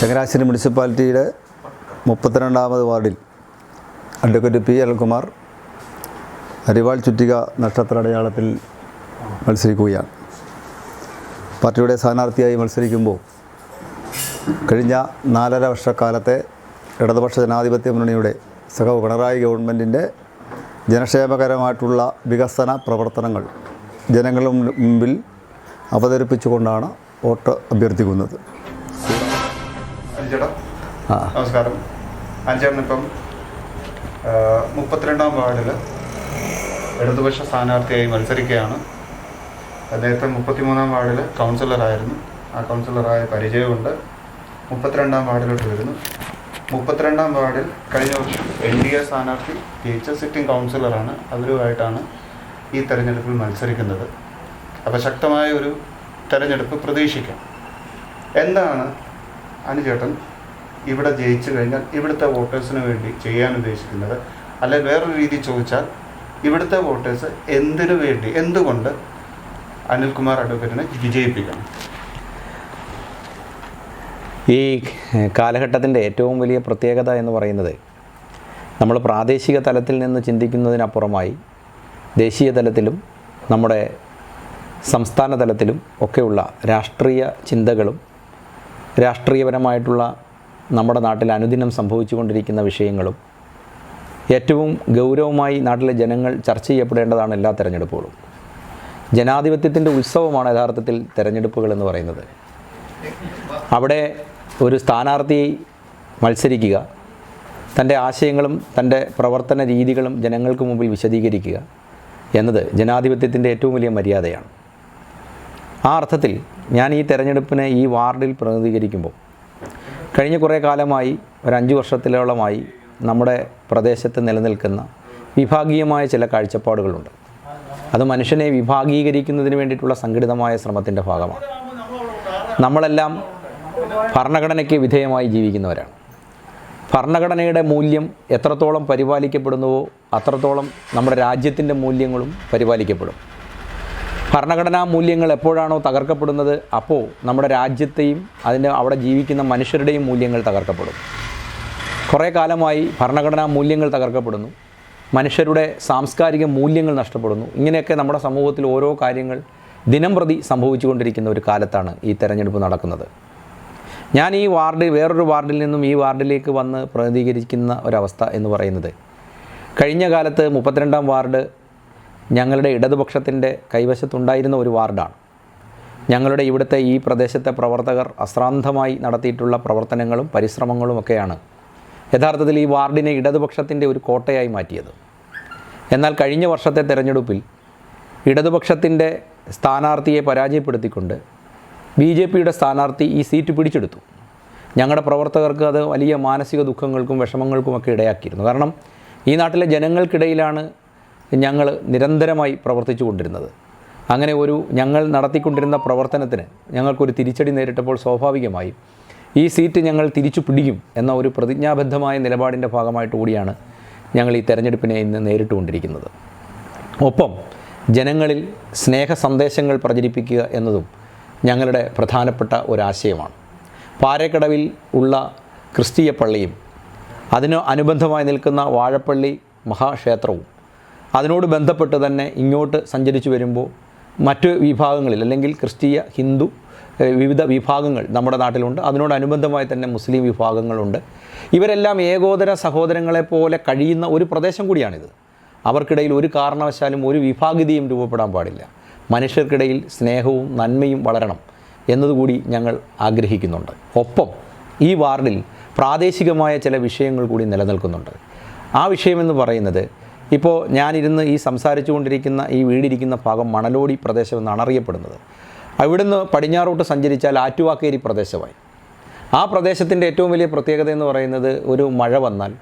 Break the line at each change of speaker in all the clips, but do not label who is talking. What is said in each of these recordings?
ചങ്ങനാശ്ശേരി മുനിസിപ്പാലിറ്റിയുടെ മുപ്പത്തിരണ്ടാമത് വാർഡിൽ advocate P അൽകുമാർ അരിവാൾ ചുറ്റിക നക്ഷത്ര അടയാളത്തിൽ മത്സരിക്കുകയാണ്. പാർട്ടിയുടെ സ്ഥാനാർത്ഥിയായി മത്സരിക്കുമ്പോൾ കഴിഞ്ഞ നാലര വർഷക്കാലത്തെ ഇടതുപക്ഷ ജനാധിപത്യ മുന്നണിയുടെ സഹ പിണറായി ഗവൺമെന്റിന്റെ ജനക്ഷേമകരമായിട്ടുള്ള വികസന പ്രവർത്തനങ്ങൾ ജനങ്ങളുടെ മുമ്പിൽ അവതരിപ്പിച്ചുകൊണ്ടാണ് വോട്ട് അഭ്യർത്ഥിക്കുന്നത്.
നമസ്കാരം. അഞ്ചേട്ടൻ ഇപ്പം മുപ്പത്തിരണ്ടാം വാർഡിൽ ഇടതുപക്ഷ സ്ഥാനാർത്ഥിയായി മത്സരിക്കുകയാണ്. നേരത്തെ മുപ്പത്തിമൂന്നാം വാർഡിൽ കൗൺസിലറായിരുന്നു. ആ കൗൺസിലറായ പരിചയമുണ്ട്. മുപ്പത്തിരണ്ടാം വാർഡിലോട്ട് വരുന്നു. മുപ്പത്തിരണ്ടാം വാർഡിൽ കഴിഞ്ഞ വർഷം എൻ ഡി എ സ്ഥാനാർത്ഥി ടീച്ചർ സിറ്റിംഗ് കൗൺസിലറാണ്. അവരുമായിട്ടാണ് ഈ തെരഞ്ഞെടുപ്പിൽ മത്സരിക്കുന്നത്. അപ്പോൾ ശക്തമായ ഒരു തെരഞ്ഞെടുപ്പ് പ്രതീക്ഷിക്കാം. എന്താണ് അനുചേട്ടൻ ഇവിടെ ജയിച്ചു കഴിഞ്ഞാൽ ഇവിടുത്തെ വോട്ടേഴ്സിന് വേണ്ടി ചെയ്യാൻ ഉദ്ദേശിക്കുന്നത്. അല്ലെങ്കിൽ വേറൊരു രീതി ചോദിച്ചാൽ ഇവിടുത്തെ വോട്ടേഴ്സ് എന്തിനു വേണ്ടി എന്തുകൊണ്ട് അനിൽകുമാർ അഡ്വക്കറ്റിനെ വിജയിപ്പിക്കണം?
ഈ കാലഘട്ടത്തിന്റെ ഏറ്റവും വലിയ പ്രത്യേകത എന്ന് പറയുന്നത് നമ്മൾ പ്രാദേശിക തലത്തിൽ നിന്ന് ചിന്തിക്കുന്നതിനപ്പുറമായി ദേശീയ തലത്തിലും നമ്മുടെ സംസ്ഥാന തലത്തിലും ഒക്കെയുള്ള രാഷ്ട്രീയ ചിന്തകളും രാഷ്ട്രീയപരമായിട്ടുള്ള നമ്മുടെ നാട്ടിൽ അനുദിനം സംഭവിച്ചുകൊണ്ടിരിക്കുന്ന വിഷയങ്ങളും ഏറ്റവും ഗൗരവമായി നാട്ടിലെ ജനങ്ങൾ ചർച്ച ചെയ്യപ്പെടേണ്ടതാണ് എല്ലാ തെരഞ്ഞെടുപ്പുകളും. ജനാധിപത്യത്തിന്റെ ഉത്സവമാണ് യഥാർത്ഥത്തിൽ തെരഞ്ഞെടുപ്പുകൾ എന്ന് പറയുന്നത്. അവിടെ ഒരു സ്ഥാനാർത്ഥി മത്സരിക്കുക തന്റെ ആശയങ്ങളും തന്റെ പ്രവർത്തന രീതികളും ജനങ്ങൾക്ക് മുമ്പിൽ വിശദീകരിക്കുക എന്നത് ജനാധിപത്യത്തിന്റെ ഏറ്റവും വലിയ മര്യാദയാണ്. ആ അർത്ഥത്തിൽ ഞാൻ ഈ തെരഞ്ഞെടുപ്പിനെ ഈ വാർഡിൽ പ്രതിനിധീകരിക്കുമ്പോൾ കഴിഞ്ഞ കുറേ കാലമായി ഒരു അഞ്ച് വർഷത്തിലോളമായി നമ്മുടെ പ്രദേശത്ത് നിലനിൽക്കുന്ന വിഭാഗീയമായ ചില കാഴ്ചപ്പാടുകളുണ്ട്. അത് മനുഷ്യനെ വിഭാഗീകരിക്കുന്നതിന് വേണ്ടിയിട്ടുള്ള സംഘടിതമായ ശ്രമത്തിന്റെ ഭാഗമാണ്. നമ്മളെല്ലാം ഭരണഘടനയ്ക്ക് വിധേയമായി ജീവിക്കുന്നവരാണ്. ഭരണഘടനയുടെ മൂല്യം എത്രത്തോളം പരിപാലിക്കപ്പെടുന്നുവോ അത്രത്തോളം നമ്മുടെ രാജ്യത്തിന്റെ മൂല്യങ്ങളും പരിപാലിക്കപ്പെടും. ഭരണഘടനാ മൂല്യങ്ങൾ എപ്പോഴാണോ തകർക്കപ്പെടുന്നത് അപ്പോൾ നമ്മുടെ രാജ്യത്തെയും അതിന്റെ അവിടെ ജീവിക്കുന്ന മനുഷ്യരുടെയും മൂല്യങ്ങൾ തകർക്കപ്പെടും. കുറേ കാലമായി ഭരണഘടനാ മൂല്യങ്ങൾ തകർക്കപ്പെടുന്നു. മനുഷ്യരുടെ സാംസ്കാരിക മൂല്യങ്ങൾ നഷ്ടപ്പെടുന്നു. ഇങ്ങനെയൊക്കെ നമ്മുടെ സമൂഹത്തിൽ ഓരോ കാര്യങ്ങൾ ദിനം പ്രതി സംഭവിച്ചുകൊണ്ടിരിക്കുന്ന ഒരു കാലത്താണ് ഈ തെരഞ്ഞെടുപ്പ് നടക്കുന്നത്. ഞാൻ ഈ വാർഡ് വേറൊരു വാർഡിൽ നിന്നും ഈ വാർഡിലേക്ക് വന്ന് പ്രതിനിധീകരിക്കുന്ന ഒരവസ്ഥ എന്ന് പറയുന്നത്. കഴിഞ്ഞ കാലത്ത് മുപ്പത്തിരണ്ടാം വാർഡ് ഞങ്ങളുടെ ഇടതുപക്ഷത്തിന്റെ കൈവശത്തുണ്ടായിരുന്ന ഒരു വാർഡാണ്. ഞങ്ങളുടെ ഇവിടുത്തെ ഈ പ്രദേശത്തെ പ്രവർത്തകർ അശ്രാന്തമായി നടത്തിയിട്ടുള്ള പ്രവർത്തനങ്ങളും പരിശ്രമങ്ങളും ഒക്കെയാണ് യഥാർത്ഥത്തിൽ ഈ വാർഡിനെ ഇടതുപക്ഷത്തിന്റെ ഒരു കോട്ടയായി മാറ്റിയത്. എന്നാൽ കഴിഞ്ഞ വർഷത്തെ തെരഞ്ഞെടുപ്പിൽ ഇടതുപക്ഷത്തിന്റെ സ്ഥാനാർത്ഥിയെ പരാജയപ്പെടുത്തിക്കൊണ്ട് ബി ജെ പിയുടെ സ്ഥാനാർത്ഥി ഈ സീറ്റ് പിടിച്ചെടുത്തു. ഞങ്ങളുടെ പ്രവർത്തകർക്ക് അത് വലിയ മാനസിക ദുഃഖങ്ങൾക്കും വിഷമങ്ങൾക്കുമൊക്കെ ഇടയാക്കിയിരുന്നു. കാരണം ഈ നാട്ടിലെ ജനങ്ങൾക്കിടയിലാണ് ഞങ്ങൾ നിരന്തരമായി പ്രവർത്തിച്ചു കൊണ്ടിരുന്നത്. അങ്ങനെ ഒരു ഞങ്ങൾ നടത്തിക്കൊണ്ടിരുന്ന പ്രവർത്തനത്തിന് ഞങ്ങൾക്കൊരു തിരിച്ചടി നേരിട്ടപ്പോൾ സ്വാഭാവികമായും ഈ സീറ്റ് ഞങ്ങൾ തിരിച്ചു പിടിക്കും എന്ന ഒരു പ്രതിജ്ഞാബദ്ധമായ നിലപാടിന്റെ ഭാഗമായിട്ട് കൂടിയാണ് ഞങ്ങൾ ഈ തെരഞ്ഞെടുപ്പിനെ ഇന്ന് നേരിട്ടുകൊണ്ടിരിക്കുന്നത് ഒപ്പം ജനങ്ങളിൽ സ്നേഹ സന്ദേശങ്ങൾ പ്രചരിപ്പിക്കുക എന്നതും ഞങ്ങളുടെ പ്രധാനപ്പെട്ട ഒരാശയമാണ്. പാരക്കടവിൽ ഉള്ള ക്രിസ്തീയ പള്ളിയും അതിന് അനുബന്ധമായി നിൽക്കുന്ന വാഴപ്പള്ളി മഹാക്ഷേത്രവും അതിനോട് ബന്ധപ്പെട്ട് തന്നെ ഇങ്ങോട്ട് സഞ്ചരിച്ചു വരുമ്പോൾ മറ്റ് വിഭാഗങ്ങളിൽ അല്ലെങ്കിൽ ക്രിസ്തീയ ഹിന്ദു വിവിധ വിഭാഗങ്ങൾ നമ്മുടെ നാട്ടിലുണ്ട്. അതിനോടനുബന്ധമായി തന്നെ മുസ്ലിം വിഭാഗങ്ങളുണ്ട്. ഇവരെല്ലാം ഏകോദര സഹോദരങ്ങളെ പോലെ കഴിയുന്ന ഒരു പ്രദേശം കൂടിയാണിത്. അവർക്കിടയിൽ ഒരു കാരണവശാലും ഒരു വിഭാഗിതയും രൂപപ്പെടാൻ പാടില്ല. മനുഷ്യർക്കിടയിൽ സ്നേഹവും നന്മയും വളരണം എന്നതുകൂടി ഞങ്ങൾ ആഗ്രഹിക്കുന്നുണ്ട്. ഒപ്പം ഈ വാർഡിൽ പ്രാദേശികമായ ചില വിഷയങ്ങൾ കൂടി നിലനിൽക്കുന്നുണ്ട്. ആ വിഷയമെന്ന് പറയുന്നത് ഇപ്പോൾ ഞാനിരുന്ന് ഈ സംസാരിച്ചു കൊണ്ടിരിക്കുന്ന ഈ വീടിരിക്കുന്ന ഭാഗം മണലോടി പ്രദേശം എന്നാണ് അറിയപ്പെടുന്നത്. അവിടുന്ന് പടിഞ്ഞാറോട്ട് സഞ്ചരിച്ചാൽ ആറ്റുവാക്കേരി പ്രദേശമായി. ആ പ്രദേശത്തിന്റെ ഏറ്റവും വലിയ പ്രത്യേകത എന്ന് പറയുന്നത് ഒരു മഴ വന്നാൽ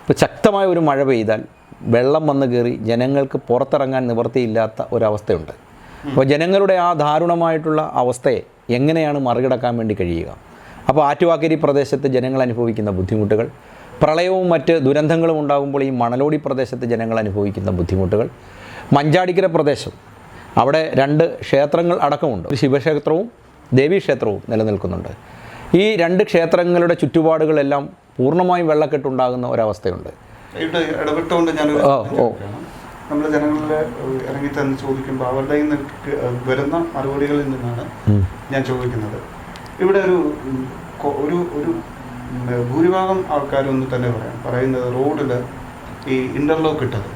ഇപ്പോൾ ശക്തമായ ഒരു മഴ പെയ്താൽ വെള്ളം വന്ന് കയറി ജനങ്ങൾക്ക് പുറത്തിറങ്ങാൻ നിവൃത്തിയില്ലാത്ത ഒരവസ്ഥയുണ്ട്. അപ്പോൾ ജനങ്ങളുടെ ആ ദാരുണമായിട്ടുള്ള അവസ്ഥയെ എങ്ങനെയാണ് മറികടക്കാൻ വേണ്ടി കഴിയുക? അപ്പോൾ ആറ്റുവാക്കേരി പ്രദേശത്ത് ജനങ്ങൾ അനുഭവിക്കുന്ന ബുദ്ധിമുട്ടുകൾ പ്രളയവും മറ്റ് ദുരന്തങ്ങളും ഉണ്ടാകുമ്പോൾ ഈ മണലോടി പ്രദേശത്ത് ജനങ്ങൾ അനുഭവിക്കുന്ന ബുദ്ധിമുട്ടുകൾ. മഞ്ചാടിക്കര പ്രദേശം. അവിടെ രണ്ട് ക്ഷേത്രങ്ങൾ അടക്കമുണ്ട്. ശിവക്ഷേത്രവും ദേവീക്ഷേത്രവും നിലനിൽക്കുന്നുണ്ട്. ഈ രണ്ട് ക്ഷേത്രങ്ങളുടെ ചുറ്റുപാടുകളെല്ലാം പൂർണമായും വെള്ളക്കെട്ടുണ്ടാകുന്ന ഒരവസ്ഥയുണ്ട്.
ഇടപെട്ടുകൊണ്ട് ഞാൻ
ഓ.
നമ്മൾ ജനങ്ങളിലെ ഇറങ്ങി തന്നെ ചോദിക്കുമ്പോൾ അവരുടെ വരുന്ന മറുപടികളിൽ നിന്നാണ് ഞാൻ ചോദിക്കുന്നത്. ഇവിടെ ഒരു ഒരു ഒരു ഉം, ആൾക്കാരും ഒന്ന് തന്നെ പറയാം. പറയുന്നത് റോഡിൽ ഈ ഇന്റർലോക്ക് ഇട്ടത്.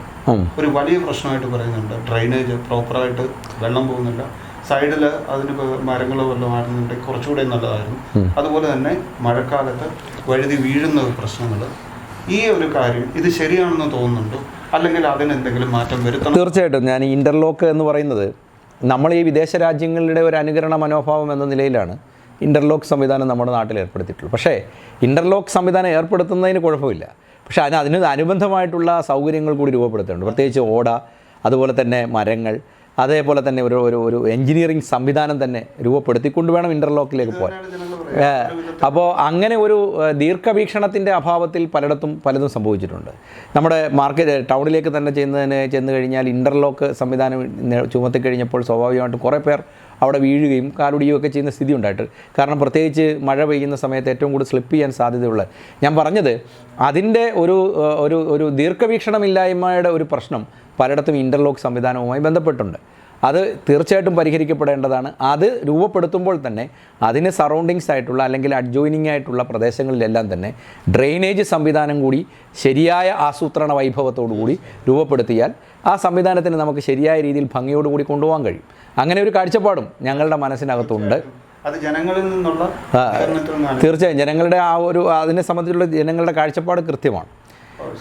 ഒരു വലിയ പ്രശ്നമായിട്ട് പറയുന്നുണ്ട്. ഡ്രൈനേജ് പ്രോപ്പറായിട്ട് വെള്ളം പോകുന്നില്ല. സൈഡിൽ അതിന് മരങ്ങളോ വല്ലതും ആയിരുന്നുണ്ടെങ്കിൽ കുറച്ചുകൂടെ നല്ലതായിരുന്നു. അതുപോലെ തന്നെ മഴക്കാലത്ത് വഴുതി വീഴുന്ന പ്രശ്നങ്ങൾ ഈ ഒരു കാര്യം ഇത് ശരിയാണെന്ന് തോന്നുന്നുണ്ടോ? അല്ലെങ്കിൽ അതിന് എന്തെങ്കിലും മാറ്റം വരുത്തണം?
തീർച്ചയായിട്ടും. ഞാൻ ഇന്റർലോക്ക് എന്ന് പറയുന്നത് നമ്മൾ ഈ വിദേശ രാജ്യങ്ങളുടെ ഒരു അനുകരണ മനോഭാവം എന്ന നിലയിലാണ്. ഇന്റർലോക്ക് സംവിധാനം നമ്മുടെ നാട്ടിൽ ഏർപ്പെടുത്തിയിട്ടുള്ളൂ. പക്ഷേ ഇന്റർലോക്ക് സംവിധാനം ഏർപ്പെടുത്തുന്നതിന് കുഴപ്പമില്ല. പക്ഷേ അതിന് അതിന് അനുബന്ധമായിട്ടുള്ള സൗകര്യങ്ങൾ കൂടി രൂപപ്പെടുത്തുന്നുണ്ട്. പ്രത്യേകിച്ച് ഓട അതുപോലെ തന്നെ മരങ്ങൾ അതേപോലെ തന്നെ ഒരു ഒരു ഒരു എഞ്ചിനീയറിംഗ് സംവിധാനം തന്നെ രൂപപ്പെടുത്തിക്കൊണ്ട് വേണം ഇന്റർലോക്കിലേക്ക് പോകാൻ. അപ്പോൾ അങ്ങനെ ഒരു ദീർഘവീക്ഷണത്തിന്റെ അഭാവത്തിൽ പലയിടത്തും പലതും സംഭവിച്ചിട്ടുണ്ട്. നമ്മുടെ മാർക്കറ്റ് ടൗണിലേക്ക് തന്നെ ചെയ്യുന്നതിന് ചെന്ന് കഴിഞ്ഞാൽ ഇന്റർലോക്ക് സംവിധാനം ചുമത്തിക്കഴിഞ്ഞപ്പോൾ ചുമത്തി കഴിഞ്ഞപ്പോൾ സ്വാഭാവികമായിട്ടും കുറേ പേർ അവിടെ വീഴുകയും കാലുടിയും ഒക്കെ ചെയ്യുന്ന സ്ഥിതി ഉണ്ടായിട്ട്. കാരണം പ്രത്യേകിച്ച് മഴ പെയ്യുന്ന സമയത്ത് ഏറ്റവും കൂടുതൽ സ്ലിപ്പ് ചെയ്യാൻ സാധ്യതയുള്ളത്. ഞാൻ പറഞ്ഞത് അതിന്റെ ഒരു ഒരു ഒരു ദീർഘവീക്ഷണമില്ലായ്മയുടെ ഒരു പ്രശ്നം പലയിടത്തും ഇന്റർലോക്ക് സംവിധാനവുമായി ബന്ധപ്പെട്ടുണ്ട്. അത് തീർച്ചയായിട്ടും പരിഹരിക്കപ്പെടേണ്ടതാണ്. അത് രൂപപ്പെടുത്തുമ്പോൾ തന്നെ അതിന് സറൗണ്ടിങ്സ് ആയിട്ടുള്ള അല്ലെങ്കിൽ അഡ്ജോയിനിങ് ആയിട്ടുള്ള പ്രദേശങ്ങളിലെല്ലാം തന്നെ ഡ്രെയിനേജ് സംവിധാനം കൂടി ശരിയായ ആസൂത്രണ വൈഭവത്തോടു കൂടി രൂപപ്പെടുത്തിയാൽ ആ സംവിധാനത്തിന് നമുക്ക് ശരിയായ രീതിയിൽ ഭംഗിയോടുകൂടി കൊണ്ടുപോകാൻ കഴിയും. അങ്ങനെ ഒരു കാഴ്ചപ്പാടും ഞങ്ങളുടെ മനസ്സിനകത്തുണ്ട്.
അത് ജനങ്ങളിൽ നിന്നുള്ള
തീർച്ചയായും ജനങ്ങളുടെ ആ ഒരു അതിനെ സംബന്ധിച്ചുള്ള ജനങ്ങളുടെ കാഴ്ചപ്പാട് കൃത്യമാണ്.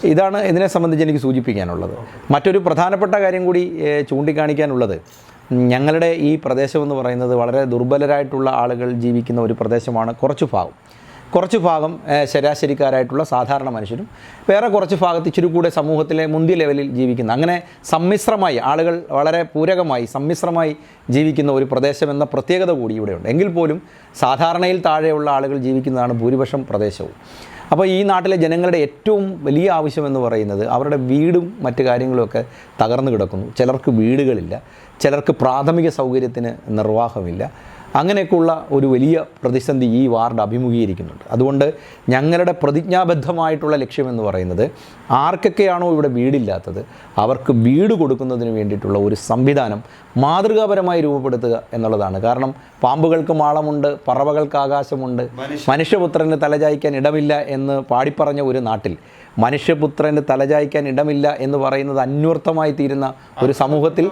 ഇതാണ് ഇതിനെ സംബന്ധിച്ച് എനിക്ക് സൂചിപ്പിക്കാനുള്ളത്. മറ്റൊരു പ്രധാനപ്പെട്ട കാര്യം കൂടി ചൂണ്ടിക്കാണിക്കാനുള്ളത്. ഞങ്ങളുടെ ഈ പ്രദേശമെന്ന് പറയുന്നത് വളരെ ദുർബലരായിട്ടുള്ള ആളുകൾ ജീവിക്കുന്ന ഒരു പ്രദേശമാണ് കുറച്ച് ഭാഗം. കുറച്ച് ഭാഗം ശരാശരിക്കാരായിട്ടുള്ള സാധാരണ മനുഷ്യരും വേറെ കുറച്ച് ഭാഗത്ത് ഇച്ചിരി കൂടെ സമൂഹത്തിലെ മുന്തിയ ലെവലിൽ ജീവിക്കുന്ന അങ്ങനെ സമ്മിശ്രമായി ആളുകൾ വളരെ പൂരകമായി സമ്മിശ്രമായി ജീവിക്കുന്ന ഒരു പ്രദേശം എന്ന പ്രത്യേകത കൂടി ഇവിടെയുണ്ട്. എങ്കിൽ പോലും സാധാരണയിൽ താഴെയുള്ള ആളുകൾ ജീവിക്കുന്നതാണ് ഭൂരിപക്ഷം പ്രദേശവും. അപ്പോൾ ഈ നാട്ടിലെ ജനങ്ങളുടെ ഏറ്റവും വലിയ ആവശ്യം എന്ന് പറയുന്നത് അവരുടെ വീടും മറ്റു കാര്യങ്ങളുമൊക്കെ തകർന്നു കിടക്കുന്നു. ചിലർക്ക് വീടുകളില്ല. ചിലർക്ക് പ്രാഥമിക സൗകര്യത്തിന് നിർവാഹമില്ല. അങ്ങനെയൊക്കെയുള്ള ഒരു വലിയ പ്രതിസന്ധി ഈ വാർഡ് അഭിമുഖീകരിക്കുന്നുണ്ട്. അതുകൊണ്ട് ഞങ്ങളുടെ പ്രതിജ്ഞാബദ്ധമായിട്ടുള്ള ലക്ഷ്യമെന്ന് പറയുന്നത് ആർക്കൊക്കെയാണോ ഇവിടെ വീടില്ലാത്തത് അവർക്ക് വീട് കൊടുക്കുന്നതിന് വേണ്ടിയിട്ടുള്ള ഒരു സംവിധാനം മാതൃകാപരമായി രൂപപ്പെടുത്തുക എന്നുള്ളതാണ്. കാരണം പാമ്പുകൾക്ക് മാളമുണ്ട് പറവകൾക്ക് ആകാശമുണ്ട് മനുഷ്യപുത്രന് തലചായ്ക്കാൻ ഇടമില്ല എന്ന് പാടിപ്പറഞ്ഞ ഒരു നാട്ടിൽ മനുഷ്യപുത്രന് തലചായ്ക്കാൻ ഇടമില്ല എന്ന് പറയുന്നത് അന്വർത്ഥമായി തീരുന്ന ഒരു സമൂഹത്തിൽ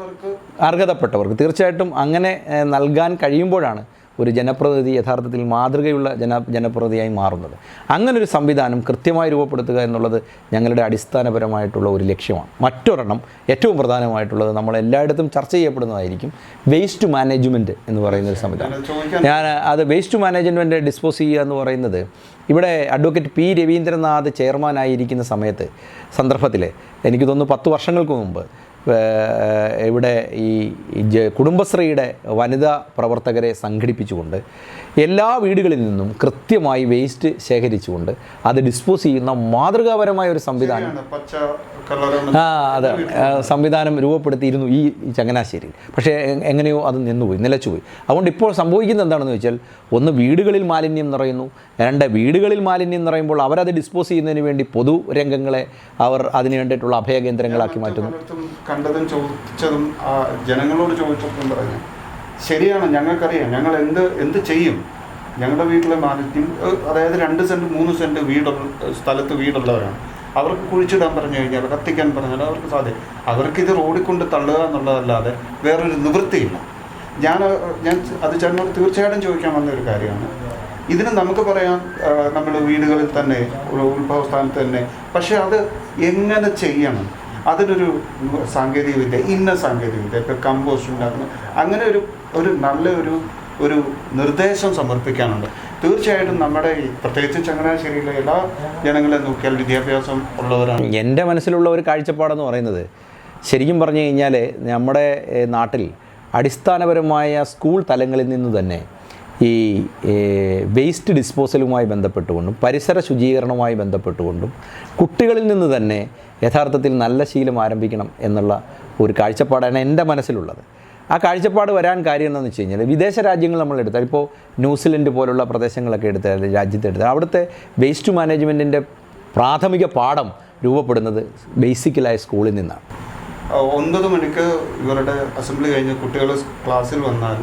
അർഹതപ്പെട്ടവർക്ക് തീർച്ചയായിട്ടും അങ്ങനെ നൽകാൻ കഴിയുമ്പോഴാണ് ഒരു ജനപ്രതിനിധി യഥാർത്ഥത്തിൽ മാതൃകയുള്ള ജന ജനപ്രതിനിധിയായി മാറുന്നത്. അങ്ങനൊരു സംവിധാനം കൃത്യമായി രൂപപ്പെടുത്തുക എന്നുള്ളത് ഞങ്ങളുടെ അടിസ്ഥാനപരമായിട്ടുള്ള ഒരു ലക്ഷ്യമാണ്. മറ്റൊരെണ്ണം ഏറ്റവും പ്രധാനമായിട്ടുള്ളത് നമ്മൾ എല്ലായിടത്തും ചർച്ച ചെയ്യപ്പെടുന്നതായിരിക്കും വേസ്റ്റ് മാനേജ്മെന്റ് എന്ന് പറയുന്ന ഒരു സംവിധാനം. ഞാൻ അത് വേസ്റ്റ് മാനേജ്മെന്റ് ഡിസ്പോസ് ചെയ്യുക എന്ന് പറയുന്നത് ഇവിടെ അഡ്വക്കേറ്റ് പി രവീന്ദ്രനാഥ് ചെയർമാനായിരിക്കുന്ന സമയത്ത് സന്ദർഭത്തിൽ എനിക്ക് തോന്നുന്നു പത്ത് വർഷങ്ങൾക്ക് മുമ്പ് ഇവിടെ ഈ കുടുംബശ്രീയുടെ വനിതാ പ്രവർത്തകരെ സംഘടിപ്പിച്ചുകൊണ്ട് എല്ലാ വീടുകളിൽ നിന്നും കൃത്യമായി വേസ്റ്റ് ശേഖരിച്ചുകൊണ്ട് അത് ഡിസ്പോസ് ചെയ്യുന്ന മാതൃകാപരമായ ഒരു സംവിധാനം ആ അതെ. സംവിധാനം രൂപപ്പെടുത്തിയിരുന്നു ഈ ഈ ചങ്ങനാശ്ശേരിയിൽ. പക്ഷേ എങ്ങനെയോ അത് നിന്നുപോയി നിലച്ചുപോയി. അതുകൊണ്ട് ഇപ്പോൾ സംഭവിക്കുന്നത് എന്താണെന്ന് വെച്ചാൽ ഒന്ന് വീടുകളിൽ മാലിന്യം നിറയുന്നു. രണ്ട് വീടുകളിൽ മാലിന്യം നിറയുമ്പോൾ അവരത് ഡിസ്പോസ് ചെയ്യുന്നതിന് വേണ്ടി പൊതുരംഗങ്ങളെ അവർ അതിന് വേണ്ടിയിട്ടുള്ള അഭയകേന്ദ്രങ്ങളാക്കി മാറ്റുന്നു.
കണ്ടതും ചോദിച്ചതും ജനങ്ങളോട് ചോദിച്ചതും പറഞ്ഞു ശരിയാണ് ഞങ്ങൾക്കറിയാം. ഞങ്ങൾ എന്ത് എന്ത് ചെയ്യും? ഞങ്ങളുടെ വീട്ടിലെ മാലിന്യം അതായത് രണ്ട് സെന്റ് മൂന്ന് സെന്റ് വീടുള്ള സ്ഥലത്ത് വീടുള്ളവരാണ് അവർക്ക് കുഴിച്ചിടാൻ പറഞ്ഞു കഴിഞ്ഞാൽ കത്തിക്കാൻ പറഞ്ഞാൽ അവർക്ക് സാധ്യം അവർക്കിത് റോഡിൽ കൊണ്ട് തള്ളുക എന്നുള്ളതല്ലാതെ വേറൊരു നിവൃത്തിയില്ല. ഞാൻ ഞാൻ അത് ചേട്ടനോട് തീർച്ചയായിട്ടും ചോദിക്കാൻ വന്ന ഒരു കാര്യമാണ്. ഇതിന് നമുക്ക് പറയാം നമ്മൾ വീടുകളിൽ തന്നെ ഉത്ഭവസ്ഥാനത്ത് തന്നെ. പക്ഷേ അത് എങ്ങനെ ചെയ്യണം? അതിനൊരു സാങ്കേതികവിദ്യ ഇന്ന സാങ്കേതികവിദ്യ ഇപ്പോൾ ഇപ്പം കമ്പോസ്റ്റ് ഉണ്ടാക്കുന്ന. അങ്ങനെ ഒരു ഒരു നല്ല ഒരു നിർദ്ദേശം സമർപ്പിക്കാനുണ്ട്. തീർച്ചയായിട്ടും നമ്മുടെ പ്രത്യേകിച്ച് ചങ്ങനാശ്ശേരിയിലെ എല്ലാ ജനങ്ങളെ നോക്കിയാൽ വിദ്യാഭ്യാസം ഉള്ളവരാണ്.
എന്റെ മനസ്സിലുള്ള ഒരു കാഴ്ചപ്പാടെന്ന് പറയുന്നത് ശരിക്കും പറഞ്ഞു കഴിഞ്ഞാൽ നമ്മുടെ നാട്ടിൽ അടിസ്ഥാനപരമായ സ്കൂൾ തലങ്ങളിൽ നിന്ന് തന്നെ ഈ വേസ്റ്റ് ഡിസ്പോസലുമായി ബന്ധപ്പെട്ടുകൊണ്ടും പരിസര ശുചീകരണവുമായി ബന്ധപ്പെട്ടുകൊണ്ടും കുട്ടികളിൽ നിന്ന് തന്നെ യഥാർത്ഥത്തിൽ നല്ല ശീലം ആരംഭിക്കണം എന്നുള്ള ഒരു കാഴ്ചപ്പാടാണ് എന്റെ മനസ്സിലുള്ളത്. ആ കാഴ്ചപ്പാട് വരാൻ കാര്യം എന്താണെന്ന് വെച്ച് കഴിഞ്ഞാൽ വിദേശ രാജ്യങ്ങൾ നമ്മൾ എടുത്താൽ ഇപ്പോൾ ന്യൂസിലൻഡ് പോലുള്ള പ്രദേശങ്ങളൊക്കെ എടുത്താൽ രാജ്യത്ത് എടുത്താൽ അവിടുത്തെ വേസ്റ്റ് മാനേജ്മെന്റിന്റെ പ്രാഥമിക പാഠം രൂപപ്പെടുന്നത് ബേസിക്കലായ സ്കൂളിൽ നിന്നാണ്.
ഒൻപത് മണിക്ക് ഇവരുടെ അസംബ്ലി കഴിഞ്ഞ് കുട്ടികൾ ക്ലാസ്സിൽ വന്നാൽ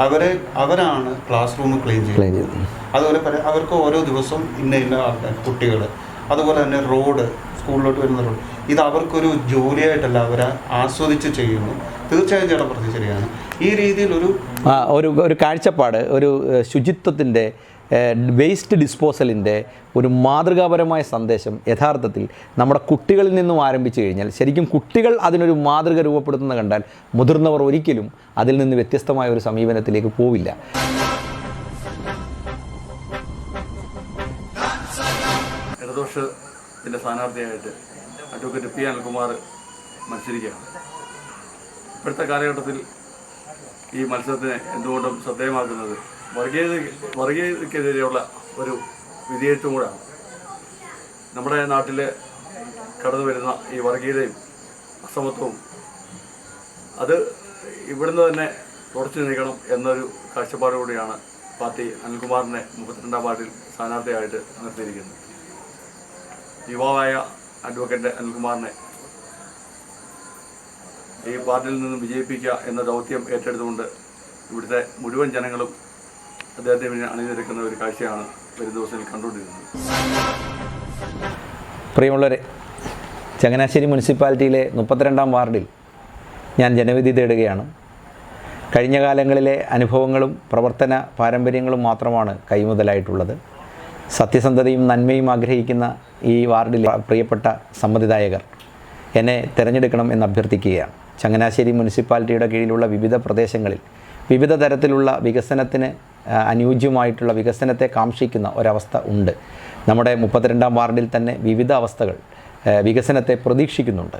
അവരെ അവരാണ് ക്ലാസ് റൂം ക്ലീൻ ചെയ്യുന്നത്. അതുപോലെ അവർക്ക് ഓരോ ദിവസവും ഇന്ന ഇന്ന ആൾക്കാർ കുട്ടികൾ അതുപോലെ തന്നെ റോഡ് സ്കൂളിലോട്ട് വരുന്ന റോഡ്. ഇത് അവർക്കൊരു ജോലിയായിട്ടല്ല അവർ ആസ്വദിച്ച് ചെയ്യുന്നു. തീർച്ചയായും ചേട്ടൻ പറഞ്ഞത് ശരിയാണ്. ഈ രീതിയിൽ ഒരു
ഒരു ഒരു കാഴ്ചപ്പാട് ഒരു ശുചിത്വത്തിന്റെ വേസ്റ്റ് ഡിസ്പോസലിന്റെ ഒരു മാതൃകാപരമായ സന്ദേശം യഥാർത്ഥത്തിൽ നമ്മുടെ കുട്ടികളിൽ നിന്നും ആരംഭിച്ചു കഴിഞ്ഞാൽ ശരിക്കും കുട്ടികൾ അതിനൊരു മാതൃക രൂപപ്പെടുത്തുന്ന കണ്ടാൽ മുതിർന്നവർ ഒരിക്കലും അതിൽ നിന്ന് വ്യത്യസ്തമായ ഒരു സമീപനത്തിലേക്ക് പോവില്ല.
ഇടതുപക്ഷത്തിന്റെ സ്ഥാനാർത്ഥിയായിട്ട് അഡ്വക്കേറ്റ് പി അനിൽകുമാർ മത്സരിക്കുകയാണ്. ഇപ്പോഴത്തെ കാലഘട്ടത്തിൽ ഈ മത്സരത്തിനെ എന്തുകൊണ്ടും ശ്രദ്ധേയമാക്കുന്നത് വർഗീയത വർഗീയതയ്ക്കെതിരെയുള്ള ഒരു വിധിയേറ്റവും കൂടെയാണ് നമ്മുടെ നാട്ടിൽ കടന്നു വരുന്ന ഈ വർഗീയതയും അസമത്വവും അത് ഇവിടുന്ന് തന്നെ തുടച്ചു നീക്കണം എന്നൊരു കാഴ്ചപ്പാടുകൂടിയാണ് പാർട്ടി അനിൽകുമാറിനെ മുപ്പത്തിരണ്ടാം വാർഡിൽ സ്ഥാനാർത്ഥിയായിട്ട് നിർത്തിയിരിക്കുന്നത്. യുവാവായ അഡ്വക്കേറ്റ് അനിൽകുമാറിനെ ഈ പാർട്ടിയിൽ നിന്നും വിജയിപ്പിക്കുക എന്ന ദൗത്യം ഏറ്റെടുത്തുകൊണ്ട് ഇവിടുത്തെ മുഴുവൻ ജനങ്ങളും അദ്ദേഹത്തെ പിന്നെ അണിനിരക്കുന്ന ഒരു കാഴ്ചയാണ് വരും ദിവസങ്ങളിൽ കണ്ടുകൊണ്ടിരുന്നത്
പ്രിയമുള്ളവരെ ചങ്ങനാശ്ശേരി മുനിസിപ്പാലിറ്റിയിലെ മുപ്പത്തിരണ്ടാം വാർഡിൽ ഞാൻ ജനവിധി തേടുകയാണ്. കഴിഞ്ഞ കാലങ്ങളിലെ അനുഭവങ്ങളും പ്രവർത്തന പാരമ്പര്യങ്ങളും മാത്രമാണ് കൈമുതലായിട്ടുള്ളത്. സത്യസന്ധതയും നന്മയും ആഗ്രഹിക്കുന്ന ഈ വാർഡിലെ പ്രിയപ്പെട്ട സമ്മതിദായകർ എന്നെ തിരഞ്ഞെടുക്കണം എന്ന് അഭ്യർത്ഥിക്കുകയാണ്. ചങ്ങനാശ്ശേരി മുനിസിപ്പാലിറ്റിയുടെ കീഴിലുള്ള വിവിധ പ്രദേശങ്ങളിൽ വിവിധ തരത്തിലുള്ള വികസനത്തിന് അനുയോജ്യമായിട്ടുള്ള വികസനത്തെ കാക്ഷിക്കുന്ന ഒരവസ്ഥ ഉണ്ട്. നമ്മുടെ മുപ്പത്തിരണ്ടാം വാർഡിൽ തന്നെ വിവിധ അവസ്ഥകൾ വികസനത്തെ പ്രതീക്ഷിക്കുന്നുണ്ട്.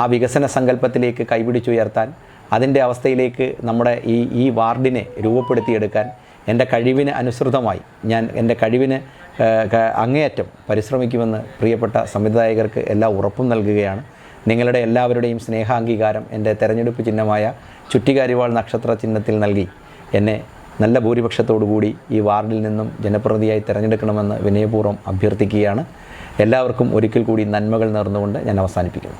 ആ വികസന സങ്കല്പത്തിലേക്ക് കൈപിടിച്ചുയർത്താൻ അതിന്റെ അവസ്ഥയിലേക്ക് നമ്മുടെ ഈ ഈ വാർഡിനെ രൂപപ്പെടുത്തിയെടുക്കാൻ എന്റെ കഴിവിന് അനുസൃതമായി ഞാൻ എന്റെ കഴിവിന് അങ്ങേയറ്റം പരിശ്രമിക്കുമെന്ന് പ്രിയപ്പെട്ട സംവിധായകർക്ക് എല്ലാ ഉറപ്പും നൽകുകയാണ്. നിങ്ങളുടെ എല്ലാവരുടെയും സ്നേഹാംഗീകാരം എന്റെ തെരഞ്ഞെടുപ്പ് ചിഹ്നമായ ചുറ്റികാരിവാൾ നക്ഷത്ര ചിഹ്നത്തിൽ നൽകി. എന്നെ നല്ല ഭൂരിപക്ഷത്തോടു കൂടി ഈ വാർഡിൽ നിന്നും ജനപ്രതിയായി തിരഞ്ഞെടുക്കണമെന്ന് വിനയപൂർവം അഭ്യർത്ഥിക്കുകയാണ്. എല്ലാവർക്കും ഒരിക്കൽ കൂടി നന്മകൾ നേർന്നുകൊണ്ട് ഞാൻ അവസാനിപ്പിക്കുന്നു.